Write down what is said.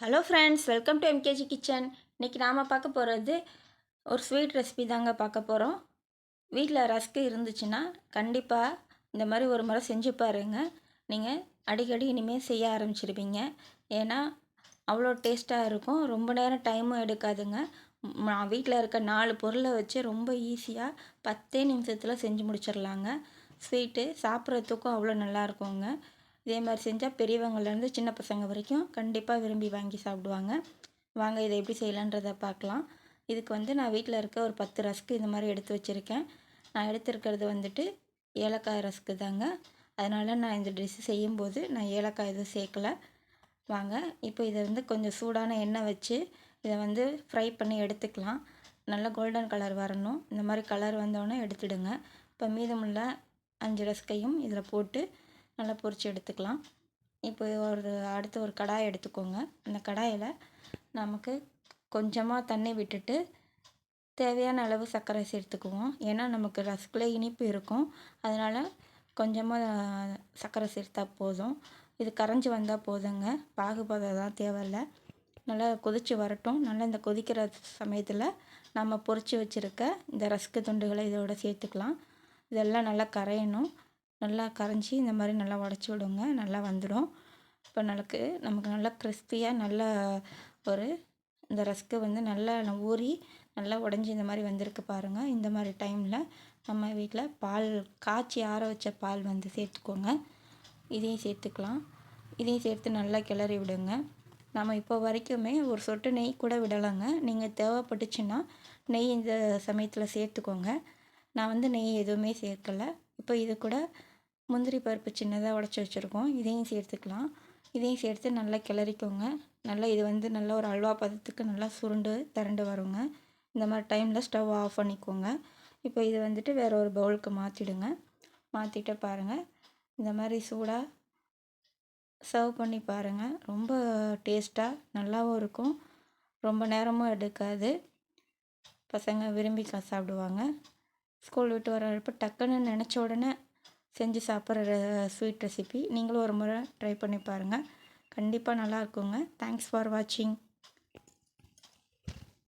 Hello friends welcome to MKG kitchen இன்றைக்கி நாம் பார்க்க போகிறது ஒரு ஸ்வீட் ரெசிபி தாங்க பார்க்க போகிறோம் வீட்டில் ரஸ்க்கு இருந்துச்சுன்னா கண்டிப்பாக இந்த மாதிரி ஒரு முறை செஞ்சு பாருங்க. நீங்கள் அடிக்கடி இனிமேல் செய்ய ஆரம்பிச்சிருவீங்க. ஏன்னா அவ்வளோ டேஸ்ட்டாக இருக்கும். ரொம்ப நேரம் டைமும் எடுக்காதுங்க. நான் வீட்டில் இருக்க நாலு பொருளை வச்சு ரொம்ப ஈஸியாக பத்தே நிமிஷத்தில் செஞ்சு முடிச்சிடலாங்க ஸ்வீட்டு சாப்பிட்றதுக்கும் அவ்வளோ நல்லா இருக்குங்க. இதே மாதிரி செஞ்சால் பெரியவங்கள்லேருந்து சின்ன பசங்க வரைக்கும் கண்டிப்பாக விரும்பி வாங்கி சாப்பிடுவாங்க. வாங்க இதை எப்படி செய்யலான்றதை பார்க்கலாம். இதுக்கு வந்து நான் வீட்டில் இருக்க ஒரு பத்து ரஸ்க்கு இந்த மாதிரி எடுத்து வச்சுருக்கேன். நான் எடுத்துருக்கிறது வந்துட்டு ஏலக்காய் ரஸ்க்கு தாங்க. அதனால் நான் இந்த ட்ரெஸ்ஸு செய்யும்போது நான் ஏலக்காய் எதுவும் சேர்க்கல. வாங்க இப்போ இதை வந்து கொஞ்சம் சூடான எண்ணெய் வச்சு இதை வந்து ஃப்ரை பண்ணி எடுத்துக்கலாம். நல்லா கோல்டன் கலர் வரணும். இந்த மாதிரி கலர் வந்தோடனே எடுத்துடுங்க. இப்போ மீதமுள்ள அஞ்சு ரஸ்கையும் இதில் போட்டு நல்லா பொரித்து எடுத்துக்கலாம். இப்போ ஒரு அடுத்து ஒரு கடாய் எடுத்துக்கோங்க. அந்த கடாயில் நமக்கு கொஞ்சமாக தண்ணி விட்டுட்டு தேவையான அளவு சர்க்கரை சேர்த்துக்குவோம் ஏன்னா நமக்கு ரஸ்கில் இனிப்பு இருக்கும். அதனால் கொஞ்சமாக சர்க்கரை சேர்த்தா போதும். இது கரைஞ்சி வந்தால் போதுங்க. பாகுபதம் தான் தேவையில்லை நல்லா கொதித்து வரட்டும். நல்லா இந்த கொதிக்கிற சமயத்தில் நம்ம பொறிச்சு வச்சுருக்க இந்த ரஸ்க்கு துண்டுகளை இதோட சேர்த்துக்கலாம். இதெல்லாம் நல்லா கரையணும். நல்லா கரைஞ்சி இந்த மாதிரி நல்லா உடச்சி விடுங்க நல்லா வந்துடும். இப்போ நமக்கு நமக்கு நல்லா கிறிஸ்பியாக நல்லா ஒரு இந்த ரஸ்க்கு வந்து நல்லா ஊறி நல்லா உடஞ்சி இந்த மாதிரி வந்திருக்கு பாருங்கள் இந்த மாதிரி டைமில் நம்ம வீட்டில் பால் காய்ச்சி ஆற வச்ச பால் வந்து சேர்த்துக்கோங்க. இதையும் சேர்த்துக்கலாம். இதையும் சேர்த்து நல்லா கிளறி விடுங்க. நம்ம இப்போ வரைக்குமே ஒரு சொட்டு நெய் கூட விடலாங்க. நீங்கள் தேவைப்பட்டுச்சுன்னா நெய் இந்த சமயத்தில் சேர்த்துக்கோங்க. நான் வந்து நெய் எதுவுமே சேர்க்கலை. இப்போ இது கூட முந்திரி பருப்பு சின்னதாக உடச்சி வச்சுருக்கோம். இதையும் சேர்த்துக்கலாம். இதையும் சேர்த்து நல்லா கிளறிக்கோங்க. நல்லா இது வந்து நல்ல ஒரு அல்வா பதத்துக்கு நல்லா சுருண்டு திரண்டு வருங்க. இந்த மாதிரி டைமில் ஸ்டவ் ஆஃப் பண்ணிக்கோங்க. இப்போ இது வந்துட்டு வேறு ஒரு பவுலுக்கு மாற்றிடுங்க மாற்றிட்டு பாருங்கள் இந்த மாதிரி சூடாக சர்வ் பண்ணி பாருங்கள் ரொம்ப டேஸ்ட்டாக நல்லாவும் இருக்கும். ரொம்ப நேரமும் எடுக்காது. பசங்க விரும்பி கா- சாப்பிடுவாங்க. ஸ்கூல் விட்டு வரப்போ டக்குன்னு நினச்ச உடனே செஞ்சு சாப்பிட்ற ஸ்வீட் ரெசிபி நீங்களும் ஒரு முறை ட்ரை பண்ணி பாருங்கள் கண்டிப்பாக நல்லா இருக்குங்க. தேங்க்ஸ் ஃபார் வாட்சிங்